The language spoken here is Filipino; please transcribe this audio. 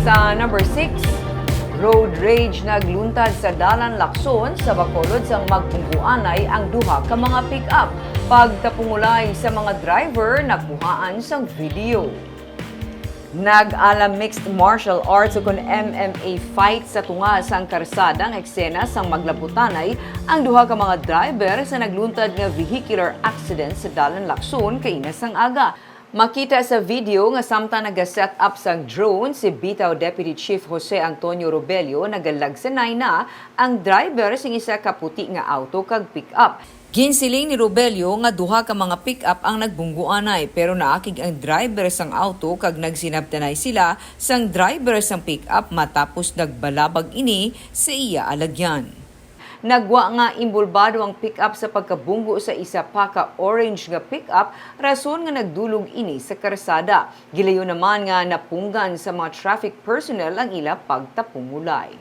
Sa number 6, road rage nagluntad sa Dalan Lakson sa Bacolod sang magpungguanay ang duha ka mga pick-up. Pagtapungulay sa mga driver, nakuhaan sang video. Nag-ala mixed martial arts o kun MMA fight sa tunga sang karsadang eksena sang maglabutanay ang duha ka mga driver sa nagluntad nga vehicular accident sa Dalan Lakson kay sang aga. Makita sa video nga samtang nag-set up sang drone si Bitaw Deputy Chief Jose Antonio Robelio nagalagsanay na ang driver sing isa ka puti nga auto kag pick-up. Ginsiling ni Robelio nga duha ka mga pick-up ang nagbungguanay pero naakig ang driver sang auto kag nagsinabtanay sila sang driver sang pick-up matapos nagbalabag ini sa iya alagyan. Nagwa nga imbulbado ang pick-up sa pagkabunggo sa isa pa ka orange nga pick-up, rason nga nagdulog ini sa karsada. Gilayo naman nga napunggan sa mga traffic personnel ang ila pagtapungulay.